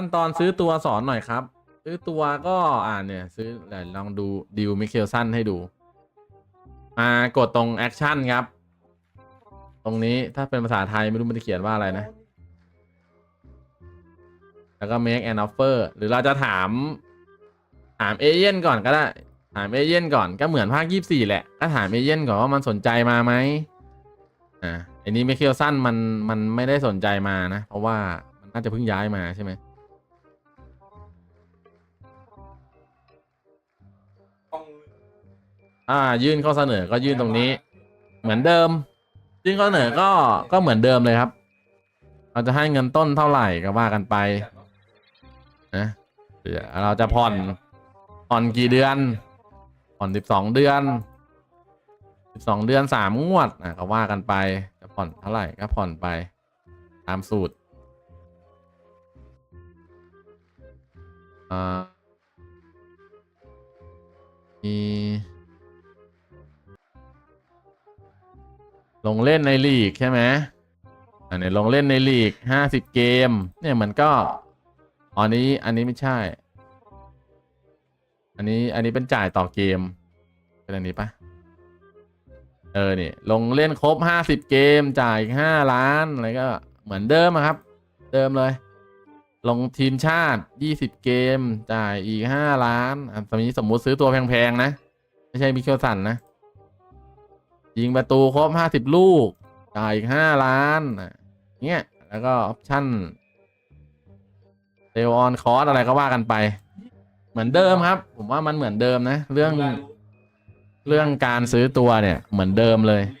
ขั้นตอนซื้อตัวสอนหน่อยครับ ซื้อตัวก็อ่านเนี่ย ซื้อเดี๋ยวลองดูดิวมิเคลสันให้ดู มากดตรงแอคชั่นครับ ตรงนี้ถ้าเป็นภาษาไทยไม่รู้มันจะเขียนว่าอะไรนะ แล้วก็ make an offer หรือเราจะถาม ถามเอเย่นก่อนก็ได้ ถามเอเย่นก่อนก็เหมือนภาคยี่สี่แหละ ก็ถามเอเย่นก่อนว่ามันสนใจมาไหมอ่าอันนี้มิเคลสันมันมันไม่ได้สนใจมานะ เพราะว่ามันน่าจะเพิ่งย้ายมาใช่ไหม อ่า ยื่นข้อเสนอก็ยื่นตรงนี้ เหมือนเดิม ยื่นข้อเสนอก็ก็เหมือนเดิมเลยครับ เราจะให้เงินต้นเท่าไหร่ก็ว่ากันไปนะเดี๋ยวเราจะผ่อนผ่อนกี่เดือน ผ่อนสิบสองเดือนสิบสองเดือนสามงวดอะก็ว่ากันไป จะผ่อนเท่าไหร่ก็ผ่อนไป ตามสูตรอ่ามี ลงเล่นในลีกใช่ไหมอันนี้ลงเล่นในลีกห้าสิบเกม เนี่ยมันก็อันนี้อันนี้ไม่ใช่ อันนี้อันนี้เป็นจ่ายต่อเกมเป็นอันนี้ปะเออนี่ลงเล่นครบห้าสิบเกมจ่ายอีกห้าล้านอะไรก็เหมือนเดิมครับ เดิมเลย ลงทีมชาติยี่สิบเกม จ่ายอีกห้าล้านอันนี้สมมุติซื้อตัวแพงๆนะ ไม่ใช่มิเคลสันนะ ยิงประตูครบห้าสิบลูก จ่ายอีกห้าล้านอะเงี้ย แล้วก็ออปชั่นเซลออนคอร์สอะไรก็ว่ากันไป เหมือนเดิมครับ ผมว่ามันเหมือนเดิมนะ เรื่องเรื่องการซื้อตัวเนี่ย เหมือนเดิมเลยเ